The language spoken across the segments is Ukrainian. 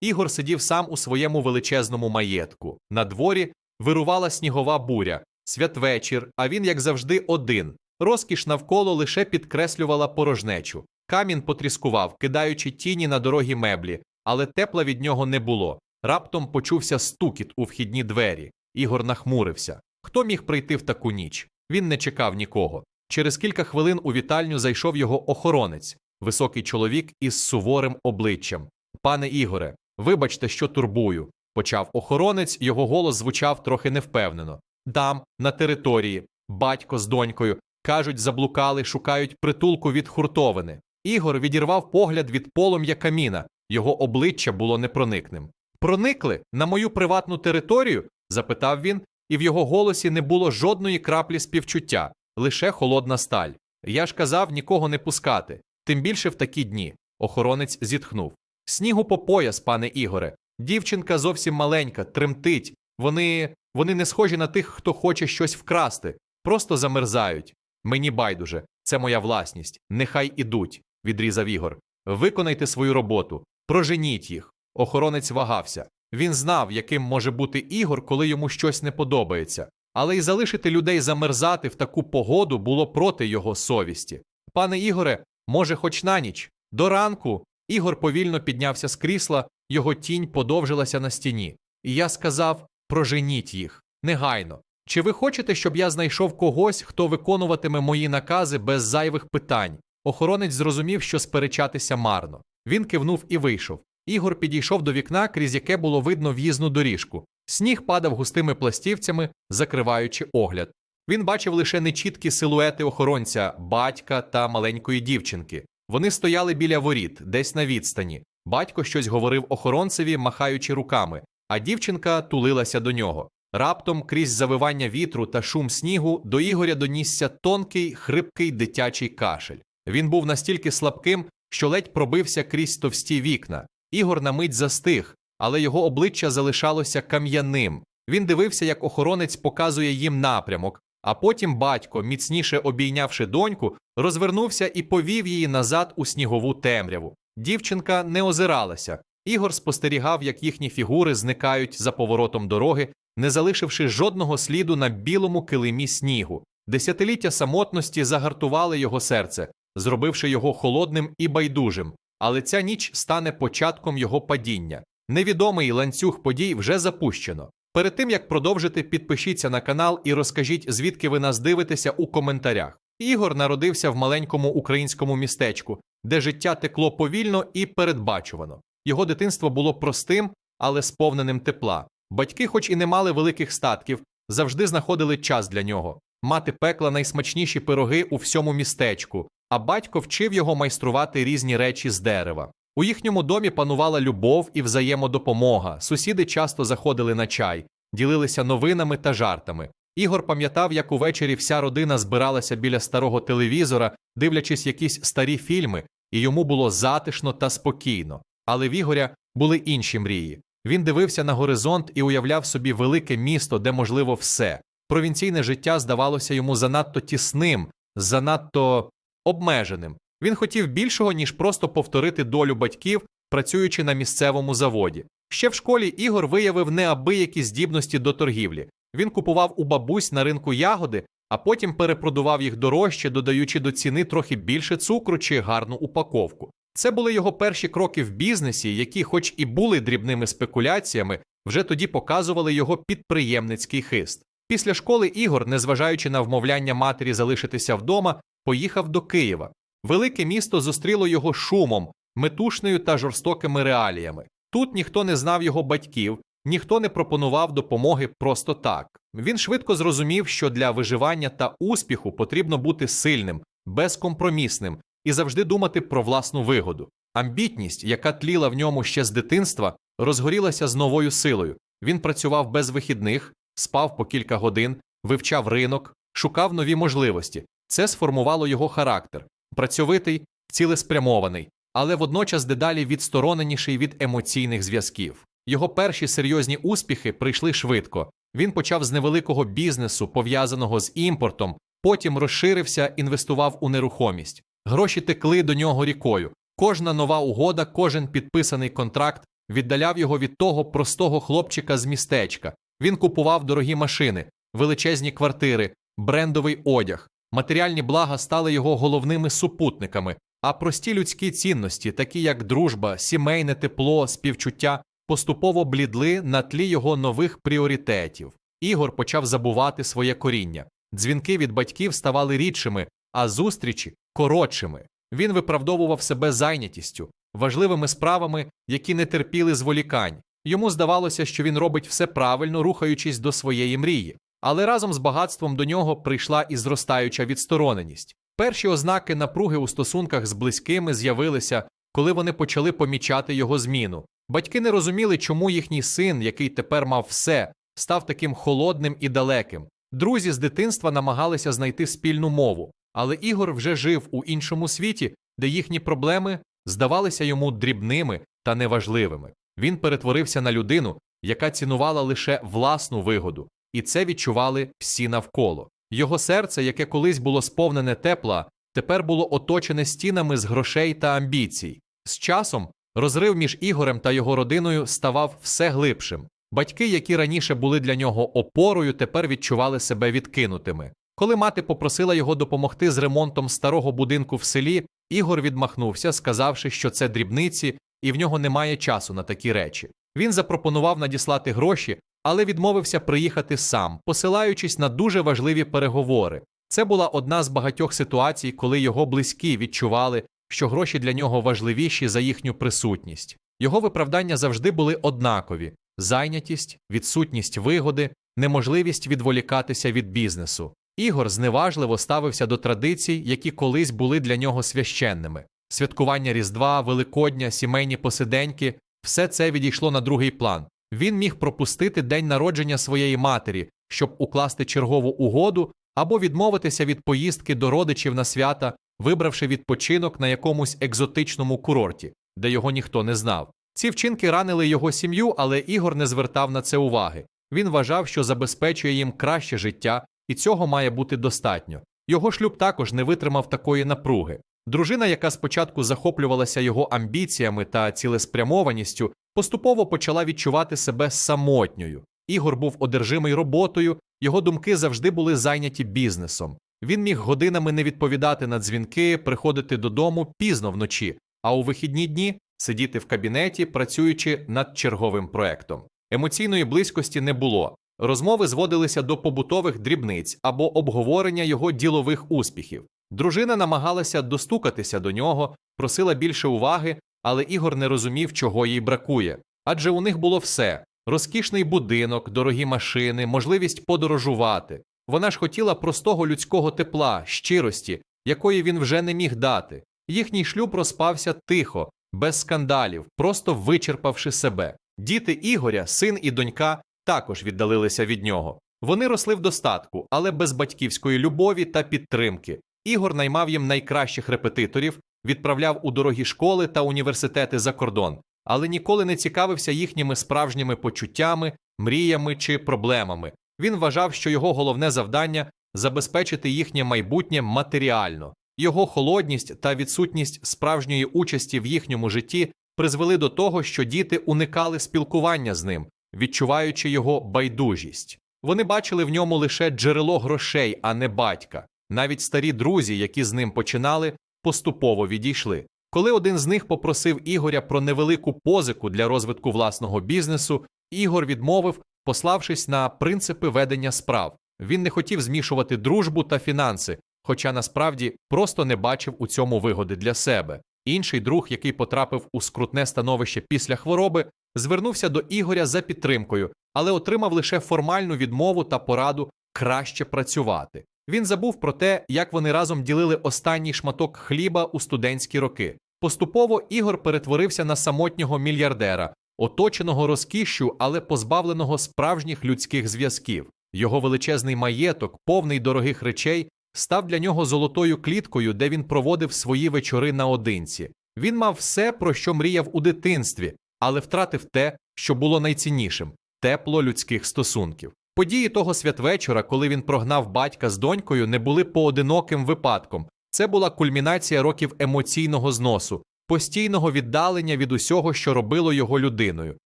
Ігор сидів сам у своєму величезному маєтку. На дворі вирувала снігова буря, святвечір, а він, як завжди, один. Розкіш навколо лише підкреслювала порожнечу. Камін потріскував, кидаючи тіні на дорогі меблі, але тепла від нього не було. Раптом почувся стукіт у вхідні двері. Ігор нахмурився. Хто міг прийти в таку ніч? Він не чекав нікого. Через кілька хвилин у вітальню зайшов його охоронець, високий чоловік із суворим обличчям. Пане Ігоре, вибачте, що турбую, почав охоронець, його голос звучав трохи невпевнено. Дам на території, батько з донькою, кажуть, заблукали, шукають притулку від хуртовини. Ігор відірвав погляд від полум'я каміна, його обличчя було непроникним. Проникли на мою приватну територію? запитав він, і в його голосі не було жодної краплі співчуття, лише холодна сталь. Я ж казав нікого не пускати, тим більше в такі дні. Охоронець зітхнув. Снігу по пояс, пане Ігоре. Дівчинка зовсім маленька, тремтить. Вони. вони не схожі на тих, хто хоче щось вкрасти, просто замерзають. Мені байдуже, це моя власність. Нехай ідуть, відрізав Ігор. Виконайте свою роботу, проженіть їх. Охоронець вагався. Він знав, яким може бути Ігор, коли йому щось не подобається, але й залишити людей замерзати в таку погоду було проти його совісті. Пане Ігоре, може, хоч на ніч? До ранку. Ігор повільно піднявся з крісла, його тінь подовжилася на стіні. І я сказав: проженіть їх негайно. Чи ви хочете, щоб я знайшов когось, хто виконуватиме мої накази без зайвих питань? Охоронець зрозумів, що сперечатися марно. Він кивнув і вийшов. Ігор підійшов до вікна, крізь яке було видно в'їзну доріжку. Сніг падав густими пластівцями, закриваючи огляд. Він бачив лише нечіткі силуети охоронця, батька та маленької дівчинки. Вони стояли біля воріт, десь на відстані. Батько щось говорив охоронцеві, махаючи руками, а дівчинка тулилася до нього. Раптом, крізь завивання вітру та шум снігу, до Ігоря донісся тонкий, хрипкий дитячий кашель. Він був настільки слабким, що ледь пробився крізь товсті вікна. Ігор на мить застиг, але його обличчя залишалося кам'яним. Він дивився, як охоронець показує їм напрямок, а потім батько, міцніше обійнявши доньку, розвернувся і повів її назад у снігову темряву. Дівчинка не озиралася. Ігор спостерігав, як їхні фігури зникають за поворотом дороги, не залишивши жодного сліду на білому килимі снігу. Десятиліття самотності загартували його серце, зробивши його холодним і байдужим. Але ця ніч стане початком його падіння. Невідомий ланцюг подій вже запущено. Перед тим як продовжити, підпишіться на канал і розкажіть, звідки ви нас дивитеся у коментарях. Ігор народився в маленькому українському містечку, де життя текло повільно і передбачувано. Його дитинство було простим, але сповненим тепла. Батьки, хоч і не мали великих статків, завжди знаходили час для нього. Мати пекла найсмачніші пироги у всьому містечку, а батько вчив його майструвати різні речі з дерева. У їхньому домі панувала любов і взаємодопомога. Сусіди часто заходили на чай, ділилися новинами та жартами. Ігор пам'ятав, як увечері вся родина збиралася біля старого телевізора, дивлячись якісь старі фільми, і йому було затишно та спокійно. Але в Ігоря були інші мрії. Він дивився на горизонт і уявляв собі велике місто, де можливо все. Провінційне життя здавалося йому занадто тісним, занадто обмеженим. Він хотів більшого, ніж просто повторити долю батьків, працюючи на місцевому заводі. Ще в школі Ігор виявив неабиякі здібності до торгівлі. Він купував у бабусь на ринку ягоди, а потім перепродував їх дорожче, додаючи до ціни трохи більше цукру чи гарну упаковку. Це були його перші кроки в бізнесі, які, хоч і були дрібними спекуляціями, вже тоді показували його підприємницький хист. Після школи Ігор, незважаючи на вмовляння матері залишитися вдома, поїхав до Києва. Велике місто зустріло його шумом, метушною та жорстокими реаліями. Тут ніхто не знав його батьків, ніхто не пропонував допомоги просто так. Він швидко зрозумів, що для виживання та успіху потрібно бути сильним, безкомпромісним і завжди думати про власну вигоду. Амбітність, яка тліла в ньому ще з дитинства, розгорілася з новою силою. Він працював без вихідних, спав по кілька годин, вивчав ринок, шукав нові можливості. Це сформувало його характер працьовитий, цілеспрямований, але водночас дедалі відстороненіший від емоційних зв'язків. Його перші серйозні успіхи прийшли швидко. Він почав з невеликого бізнесу, пов'язаного з імпортом, потім розширився, інвестував у нерухомість. Гроші текли до нього рікою. Кожна нова угода, кожен підписаний контракт віддаляв його від того простого хлопчика з містечка. Він купував дорогі машини, величезні квартири, брендовий одяг. Матеріальні блага стали його головними супутниками, а прості людські цінності, такі як дружба, сімейне тепло, співчуття, поступово блідли на тлі його нових пріоритетів. Ігор почав забувати своє коріння. Дзвінки від батьків ставали рідшими, а зустрічі коротшими. Він виправдовував себе зайнятістю, важливими справами, які не терпіли зволікань. Йому здавалося, що він робить все правильно, рухаючись до своєї мрії. Але разом з багатством до нього прийшла і зростаюча відстороненість. Перші ознаки напруги у стосунках з близькими з'явилися, коли вони почали помічати його зміну. Батьки не розуміли, чому їхній син, який тепер мав все, став таким холодним і далеким. Друзі з дитинства намагалися знайти спільну мову, але Ігор вже жив у іншому світі, де їхні проблеми здавалися йому дрібними та неважливими. Він перетворився на людину, яка цінувала лише власну вигоду, і це відчували всі навколо. Його серце, яке колись було сповнене тепла, тепер було оточене стінами з грошей та амбіцій. З часом розрив між Ігорем та його родиною ставав все глибшим. Батьки, які раніше були для нього опорою, тепер відчували себе відкинутими. Коли мати попросила його допомогти з ремонтом старого будинку в селі, Ігор відмахнувся, сказавши, що це дрібниці, і в нього немає часу на такі речі. Він запропонував надіслати гроші, але відмовився приїхати сам, посилаючись на дуже важливі переговори. Це була одна з багатьох ситуацій, коли його близькі відчували, що гроші для нього важливіші за їхню присутність. Його виправдання завжди були однакові: зайнятість, відсутність вигоди, неможливість відволікатися від бізнесу. Ігор зневажливо ставився до традицій, які колись були для нього священними. Святкування Різдва, Великодня, сімейні посиденьки все це відійшло на другий план. Він міг пропустити день народження своєї матері, щоб укласти чергову угоду або відмовитися від поїздки до родичів на свята, вибравши відпочинок на якомусь екзотичному курорті, де його ніхто не знав. Ці вчинки ранили його сім'ю, але Ігор не звертав на це уваги. Він вважав, що забезпечує їм краще життя, і цього має бути достатньо. Його шлюб також не витримав такої напруги. Дружина, яка спочатку захоплювалася його амбіціями та цілеспрямованістю, поступово почала відчувати себе самотньою. Ігор був одержимий роботою, його думки завжди були зайняті бізнесом. Він міг годинами не відповідати на дзвінки, приходити додому пізно вночі, а у вихідні дні сидіти в кабінеті, працюючи над черговим проектом. Емоційної близькості не було. Розмови зводилися до побутових дрібниць або обговорення його ділових успіхів. Дружина намагалася достукатися до нього, просила більше уваги, але Ігор не розумів, чого їй бракує. Адже у них було все: розкішний будинок, дорогі машини, можливість подорожувати. Вона ж хотіла простого людського тепла, щирості, якої він вже не міг дати. Їхній шлюб розпався тихо, без скандалів, просто вичерпавши себе. Діти Ігоря, син і донька, також віддалилися від нього. Вони росли в достатку, але без батьківської любові та підтримки. Ігор наймав їм найкращих репетиторів, відправляв у дорогі школи та університети за кордон, але ніколи не цікавився їхніми справжніми почуттями, мріями чи проблемами. Він вважав, що його головне завдання забезпечити їхнє майбутнє матеріально. Його холодність та відсутність справжньої участі в їхньому житті призвели до того, що діти уникали спілкування з ним, відчуваючи його байдужість. Вони бачили в ньому лише джерело грошей, а не батька. Навіть старі друзі, які з ним починали, поступово відійшли. Коли один з них попросив Ігоря про невелику позику для розвитку власного бізнесу, Ігор відмовив, пославшись на принципи ведення справ. Він не хотів змішувати дружбу та фінанси, хоча насправді просто не бачив у цьому вигоди для себе. Інший друг, який потрапив у скрутне становище після хвороби, звернувся до Ігоря за підтримкою, але отримав лише формальну відмову та пораду краще працювати. Він забув про те, як вони разом ділили останній шматок хліба у студентські роки. Поступово Ігор перетворився на самотнього мільярдера, оточеного розкішшю, але позбавленого справжніх людських зв'язків. Його величезний маєток, повний дорогих речей, став для нього золотою кліткою, де він проводив свої вечори наодинці. Він мав все, про що мріяв у дитинстві, але втратив те, що було найціннішим тепло людських стосунків. Події того святвечора, коли він прогнав батька з донькою, не були поодиноким випадком. Це була кульмінація років емоційного зносу, постійного віддалення від усього, що робило його людиною.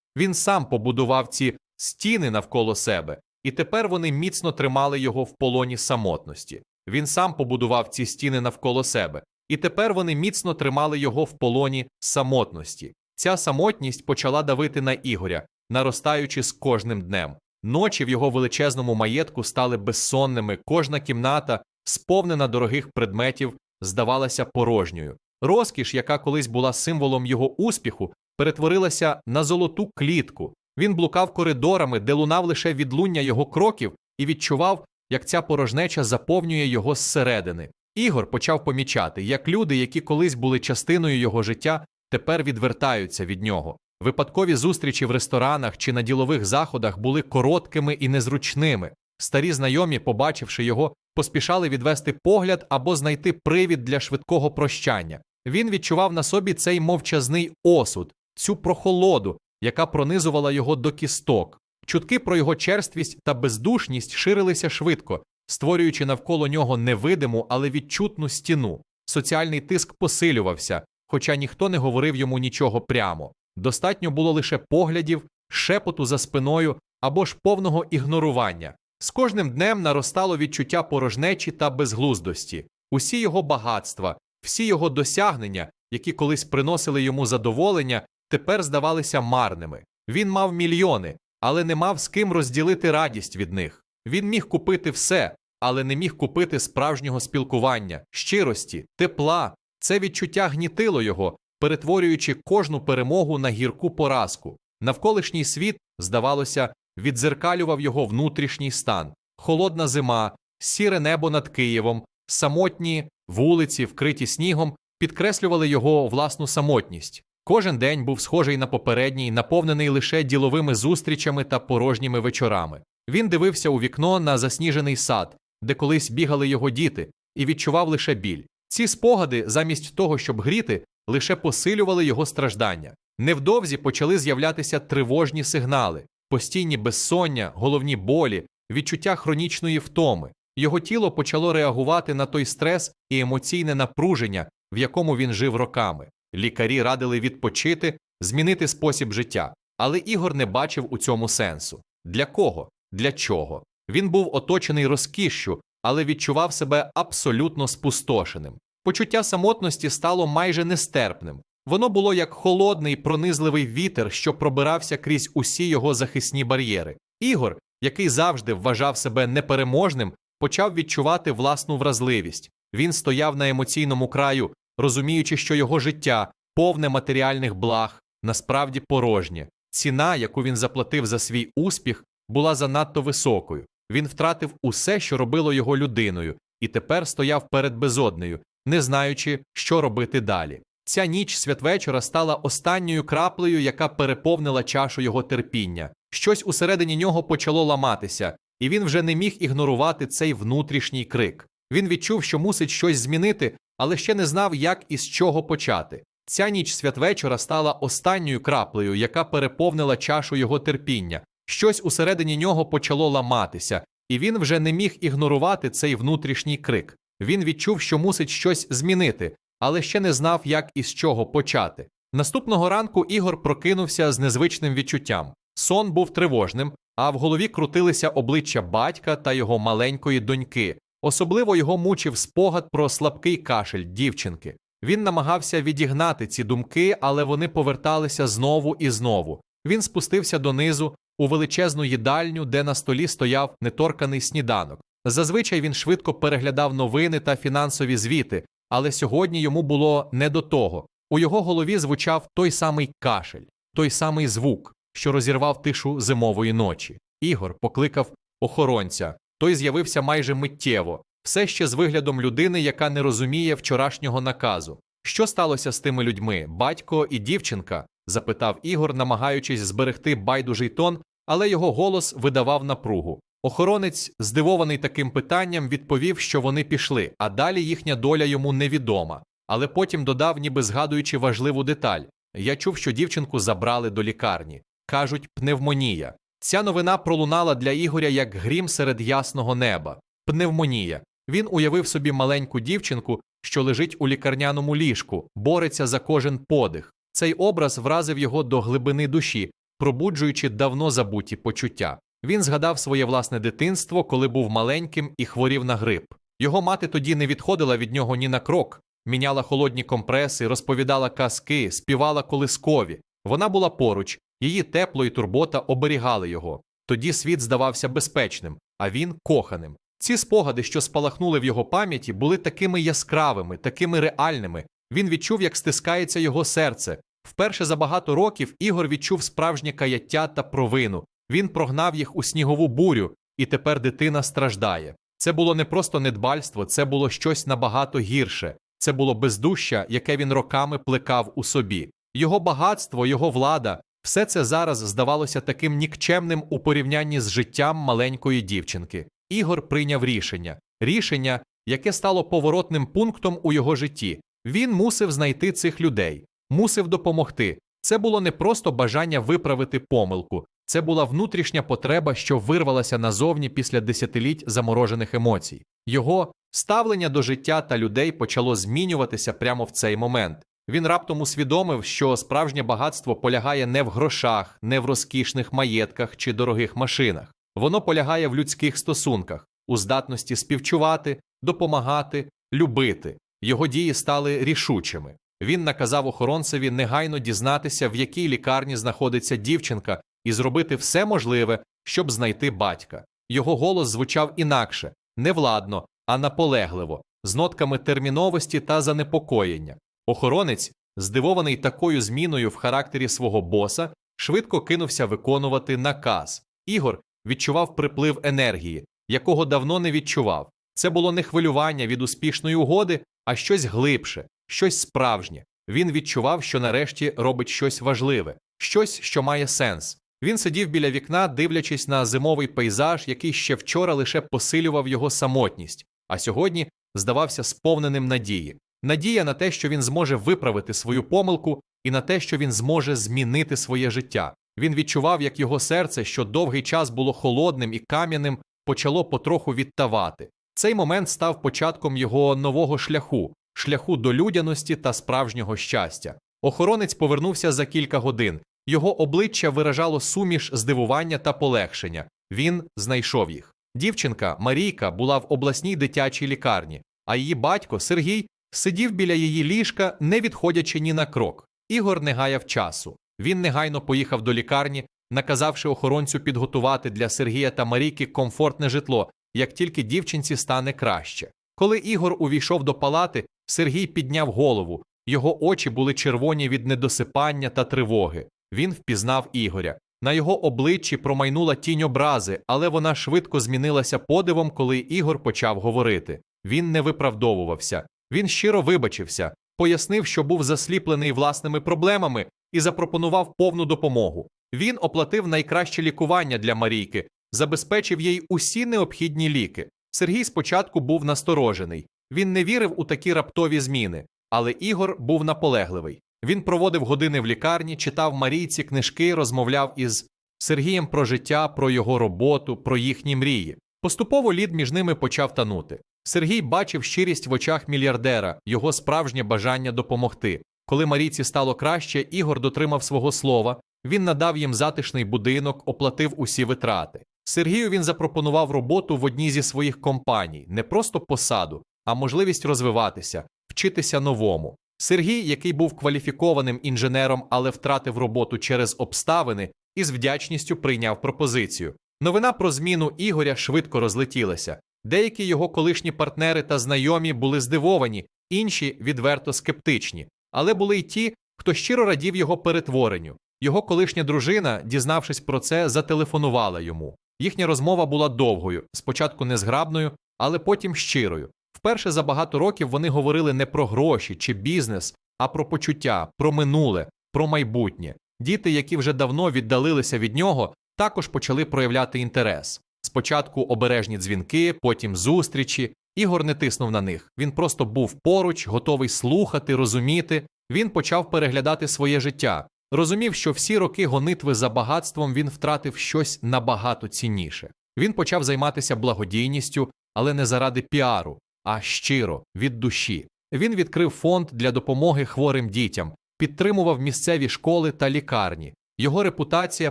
Він сам побудував ці стіни навколо себе, і тепер вони міцно тримали його в полоні самотності. Він сам побудував ці стіни навколо себе, і тепер вони міцно тримали його в полоні самотності. Ця самотність почала давити на Ігоря, наростаючи з кожним днем. Ночі в його величезному маєтку стали безсонними, кожна кімната, сповнена дорогих предметів, здавалася порожньою. Розкіш, яка колись була символом його успіху, перетворилася на золоту клітку. Він блукав коридорами, де лунав лише відлуння його кроків, і відчував, як ця порожнеча заповнює його зсередини. Ігор почав помічати, як люди, які колись були частиною його життя, тепер відвертаються від нього. Випадкові зустрічі в ресторанах чи на ділових заходах були короткими і незручними. Старі знайомі, побачивши його, поспішали відвести погляд або знайти привід для швидкого прощання. Він відчував на собі цей мовчазний осуд, цю прохолоду, яка пронизувала його до кісток. Чутки про його черствість та бездушність ширилися швидко, створюючи навколо нього невидиму, але відчутну стіну. Соціальний тиск посилювався, хоча ніхто не говорив йому нічого прямо. Достатньо було лише поглядів, шепоту за спиною або ж повного ігнорування. З кожним днем наростало відчуття порожнечі та безглуздості. Усі його багатства, всі його досягнення, які колись приносили йому задоволення, тепер здавалися марними. Він мав мільйони, але не мав з ким розділити радість від них. Він міг купити все, але не міг купити справжнього спілкування, щирості, тепла. Це відчуття гнітило його, перетворюючи кожну перемогу на гірку поразку. Навколишній світ, здавалося, віддзеркалював його внутрішній стан. Холодна зима, сіре небо над Києвом, самотні вулиці, вкриті снігом, підкреслювали його власну самотність. Кожен день був схожий на попередній, наповнений лише діловими зустрічами та порожніми вечорами. Він дивився у вікно на засніжений сад, де колись бігали його діти, і відчував лише біль. Ці спогади, замість того, щоб гріти, лише посилювали його страждання. Невдовзі почали з'являтися тривожні сигнали, постійні безсоння, головні болі, відчуття хронічної втоми. Його тіло почало реагувати на той стрес і емоційне напруження, в якому він жив роками. Лікарі радили відпочити, змінити спосіб життя, але Ігор не бачив у цьому сенсу. Для кого? Для чого? Він був оточений розкішшю, але відчував себе абсолютно спустошеним. Почуття самотності стало майже нестерпним. Воно було як холодний пронизливий вітер, що пробирався крізь усі його захисні бар'єри. Ігор, який завжди вважав себе непереможним, почав відчувати власну вразливість. Він стояв на емоційному краю, розуміючи, що його життя, повне матеріальних благ, насправді порожнє. Ціна, яку він заплатив за свій успіх, була занадто високою. Він втратив усе, що робило його людиною, і тепер стояв перед безоднею, не знаючи, що робити далі. Ця ніч святвечора стала останньою краплею, яка переповнила чашу його терпіння. Щось усередині нього почало ламатися, і він вже не міг ігнорувати цей внутрішній крик. Він відчув, що мусить щось змінити, але ще не знав, як і з чого почати. Ця ніч святвечора стала останньою краплею, яка переповнила чашу його терпіння. Щось усередині нього почало ламатися, і він вже не міг ігнорувати цей внутрішній крик. Він відчув, що мусить щось змінити, але ще не знав, як і з чого почати. Наступного ранку Ігор прокинувся з незвичним відчуттям. Сон був тривожним, а в голові крутилися обличчя батька та його маленької доньки. Особливо його мучив спогад про слабкий кашель дівчинки. Він намагався відігнати ці думки, але вони поверталися знову і знову. Він спустився донизу у величезну їдальню, де на столі стояв неторканий сніданок. Зазвичай він швидко переглядав новини та фінансові звіти, але сьогодні йому було не до того. У його голові звучав той самий кашель, той самий звук, що розірвав тишу зимової ночі. Ігор покликав охоронця. Той з'явився майже миттєво, все ще з виглядом людини, яка не розуміє вчорашнього наказу. Що сталося з тими людьми, батько і дівчинка? запитав Ігор, намагаючись зберегти байдужий тон, але його голос видавав напругу. Охоронець, здивований таким питанням, відповів, що вони пішли, а далі їхня доля йому невідома. Але потім додав, ніби згадуючи важливу деталь: я чув, що дівчинку забрали до лікарні. Кажуть, пневмонія. Ця новина пролунала для Ігоря як грім серед ясного неба. Пневмонія. Він уявив собі маленьку дівчинку, що лежить у лікарняному ліжку, бореться за кожен подих. Цей образ вразив його до глибини душі, пробуджуючи давно забуті почуття. Він згадав своє власне дитинство, коли був маленьким і хворів на грип. Його мати тоді не відходила від нього ні на крок, міняла холодні компреси, розповідала казки, співала колискові. Вона була поруч, її тепло і турбота оберігали його. Тоді світ здавався безпечним, а він коханим. Ці спогади, що спалахнули в його пам'яті, були такими яскравими, такими реальними. Він відчув, як стискається його серце. Вперше за багато років Ігор відчув справжнє каяття та провину. Він прогнав їх у снігову бурю, і тепер дитина страждає. Це було не просто недбальство, це було щось набагато гірше. Це було бездуща, яке він роками плекав у собі. Його багатство, його влада, все це зараз здавалося таким нікчемним у порівнянні з життям маленької дівчинки. Ігор прийняв рішення, рішення, яке стало поворотним пунктом у його житті. Він мусив знайти цих людей, мусив допомогти. Це було не просто бажання виправити помилку, це була внутрішня потреба, що вирвалася назовні після десятиліть заморожених емоцій. Його ставлення до життя та людей почало змінюватися прямо в цей момент. Він раптом усвідомив, що справжнє багатство полягає не в грошах, не в розкішних маєтках чи дорогих машинах. Воно полягає в людських стосунках, у здатності співчувати, допомагати, любити. Його дії стали рішучими. Він наказав охоронцеві негайно дізнатися, в якій лікарні знаходиться дівчинка, і зробити все можливе, щоб знайти батька. Його голос звучав інакше, не владно, а наполегливо, з нотками терміновості та занепокоєння. Охоронець, здивований такою зміною в характері свого боса, швидко кинувся виконувати наказ. Ігор відчував приплив енергії, якого давно не відчував. Це було не хвилювання від успішної угоди, а щось глибше, щось справжнє. Він відчував, що нарешті робить щось важливе, щось, що має сенс. Він сидів біля вікна, дивлячись на зимовий пейзаж, який ще вчора лише посилював його самотність, а сьогодні здавався сповненим надії. Надія на те, що він зможе виправити свою помилку, і на те, що він зможе змінити своє життя. Він відчував, як його серце, що довгий час було холодним і кам'яним, почало потроху відтавати. Цей момент став початком його нового шляху, шляху до людяності та справжнього щастя. Охоронець повернувся за кілька годин. Його обличчя виражало суміш здивування та полегшення. Він знайшов їх. Дівчинка Марійка була в обласній дитячій лікарні, а її батько Сергій сидів біля її ліжка, не відходячи ні на крок. Ігор не гаяв часу. Він негайно поїхав до лікарні, наказавши охоронцю підготувати для Сергія та Марійки комфортне житло, як тільки дівчинці стане краще. Коли Ігор увійшов до палати, Сергій підняв голову. Його очі були червоні від недосипання та тривоги. Він впізнав Ігоря. На його обличчі промайнула тінь образи, але вона швидко змінилася подивом, коли Ігор почав говорити. Він не виправдовувався. Він щиро вибачився, пояснив, що був засліплений власними проблемами, і запропонував повну допомогу. Він оплатив найкраще лікування для Марійки, забезпечив їй усі необхідні ліки. Сергій спочатку був насторожений. Він не вірив у такі раптові зміни, але Ігор був наполегливий. Він проводив години в лікарні, читав Марійці книжки, розмовляв із Сергієм про життя, про його роботу, про їхні мрії. Поступово лід між ними почав танути. Сергій бачив щирість в очах мільярдера, його справжнє бажання допомогти. Коли Марійці стало краще, Ігор дотримав свого слова. Він надав їм затишний будинок, оплатив усі витрати. Сергію він запропонував роботу в одній зі своїх компаній, не просто посаду, а можливість розвиватися, вчитися новому. Сергій, який був кваліфікованим інженером, але втратив роботу через обставини, із вдячністю прийняв пропозицію. Новина про зміну Ігоря швидко розлетілася. Деякі його колишні партнери та знайомі були здивовані, інші відверто скептичні. Але були й ті, хто щиро радів його перетворенню. Його колишня дружина, дізнавшись про це, зателефонувала йому. Їхня розмова була довгою, спочатку незграбною, але потім щирою. Вперше за багато років вони говорили не про гроші чи бізнес, а про почуття, про минуле, про майбутнє. Діти, які вже давно віддалилися від нього, також почали проявляти інтерес. Спочатку обережні дзвінки, потім зустрічі. Ігор не тиснув на них. Він просто був поруч, готовий слухати, розуміти. Він почав переглядати своє життя. Розумів, що всі роки гонитви за багатством він втратив щось набагато цінніше. Він почав займатися благодійністю, але не заради піару, а щиро, від душі. Він відкрив фонд для допомоги хворим дітям, підтримував місцеві школи та лікарні. Його репутація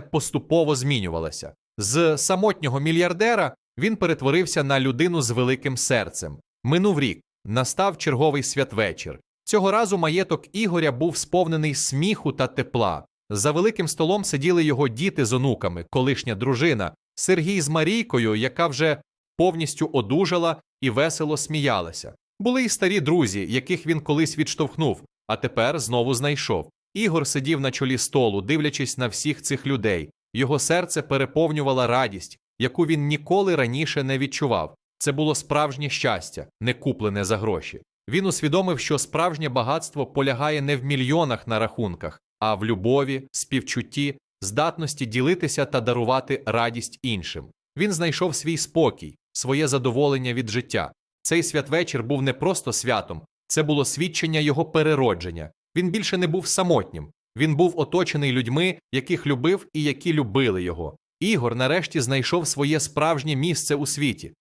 поступово змінювалася. З самотнього мільярдера він перетворився на людину з великим серцем. Минув рік, настав черговий святвечір. Цього разу маєток Ігоря був сповнений сміху та тепла. За великим столом сиділи його діти з онуками, колишня дружина, Сергій з Марійкою, яка вже повністю одужала і весело сміялася. Були й старі друзі, яких він колись відштовхнув, а тепер знову знайшов. Ігор сидів на чолі столу, дивлячись на всіх цих людей. Його серце переповнювала радість, яку він ніколи раніше не відчував. Це було справжнє щастя, не куплене за гроші. Він усвідомив, що справжнє багатство полягає не в мільйонах на рахунках, а в любові, співчутті, здатності ділитися та дарувати радість іншим. Він знайшов свій спокій, своє задоволення від життя. Цей святвечір був не просто святом, це було свідчення його переродження. Він більше не був самотнім. Він був оточений людьми, яких любив і які любили його. Ігор нарешті знайшов своє справжнє місце у світі.